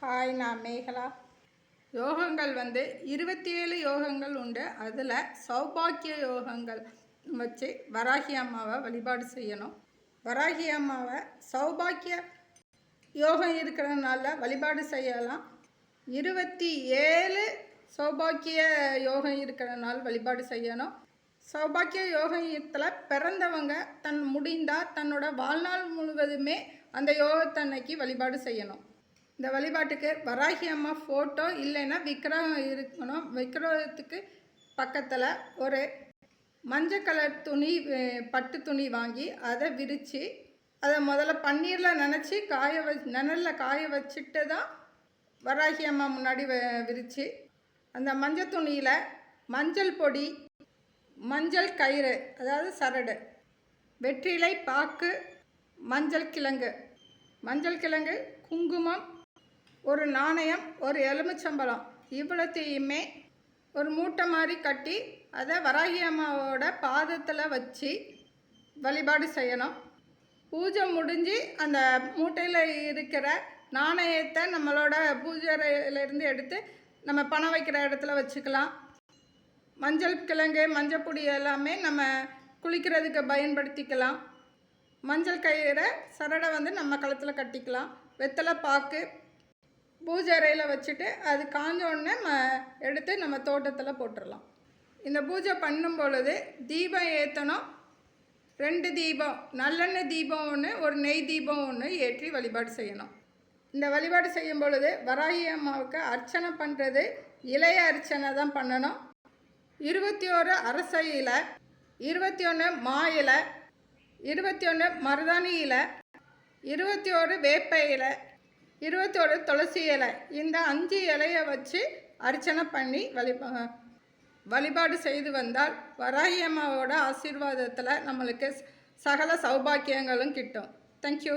Hi நான் மேகலா. யோகங்கள் வந்து இருபத்தி ஏழு யோகங்கள் உண்டு. அதில் சௌபாக்கிய யோகங்கள் வச்சு வராகி அம்மாவை வழிபாடு செய்யணும். வராகி அம்மாவை சௌபாக்கிய யோகம் இருக்கிறதுனால வழிபாடு செய்யலாம். இருபத்தி ஏழு சௌபாக்கிய யோகம் இருக்கிறனால வழிபாடு செய்யணும். சௌபாக்கிய யோகத்தில் பிறந்தவங்க தன் முடிந்தால் தன்னோட வாழ்நாள் முழுவதுமே அந்த யோகத்தன்னைக்கு வழிபாடு செய்யணும். இந்த வழிபாட்டுக்கு வராகி அம்மா ஃபோட்டோ இல்லைன்னா விக்கிரகம் இருக்கணும். விக்கிரகத்துக்கு பக்கத்தில் ஒரு மஞ்சள் கலர் துணி பட்டு துணி வாங்கி அதை விரித்து அதை முதல்ல பன்னீரில் நினச்சி காய வ நிழலில் காய வச்சுட்டு தான் வராகி அம்மா முன்னாடி வ- விரித்து அந்த மஞ்சள் துணியில் மஞ்சள் பொடி மஞ்சள் கயிறு அதாவது சரடு வெற்றிலை பாக்கு மஞ்சள் கிழங்கு மஞ்சள் கிழங்கு குங்குமம் ஒரு நாணயம் ஒரு எலுமிச்சம்பழம். இவ்வளோத்தையுமே ஒரு மூட்டை மாதிரி கட்டி அதை வராகி அம்மாவோட பாதத்தில் வச்சு வழிபாடு செய்யணும். பூஜை முடிஞ்சு அந்த மூட்டையில் இருக்கிற நாணயத்தை நம்மளோட பூஜையிலேருந்து எடுத்து நம்ம பணம் வைக்கிற இடத்துல வச்சுக்கலாம். மஞ்சள் கிழங்கு மஞ்சள் பொடி எல்லாமே நம்ம குளிக்கிறதுக்கு பயன்படுத்திக்கலாம். மஞ்சள் கயிறை சரடை வந்து நம்ம கழுத்தில் கட்டிக்கலாம். வெத்தலை பாக்கு பூஜை அறையில் வச்சுட்டு அது காஞ்ச உடனே ம எடுத்து நம்ம தோட்டத்தில் போட்டுடலாம் இந்த பூஜை பண்ணும் பொழுது தீபம் ஏற்றணும் ரெண்டு தீபம் நல்லெண்ணெய் தீபம் ஒன்று ஒரு நெய் தீபம் ஒன்று ஏற்றி வழிபாடு செய்யணும். இந்த வழிபாடு செய்யும் பொழுது வராகி அம்மாவுக்கு அர்ச்சனை பண்ணுறது இளைய அர்ச்சனை தான் பண்ணணும். இருபத்தி ஒரு அரச இலை இருபத்தி ஒன்று மா இலை இருபத்தி ஒன்று மருதாணி இலை இருபத்தி ஒரு வேப்ப இலை இருபத்தோரு துளசி இலை. இந்த அஞ்சு இலையை வச்சு அர்ச்சனை பண்ணி வழிபா வழிபாடு செய்து வந்தால் வராகி அம்மாவோட ஆசீர்வாதத்தில் நம்மளுக்கு சகல சௌபாக்கியங்களும் கிட்டும். தேங்க்யூ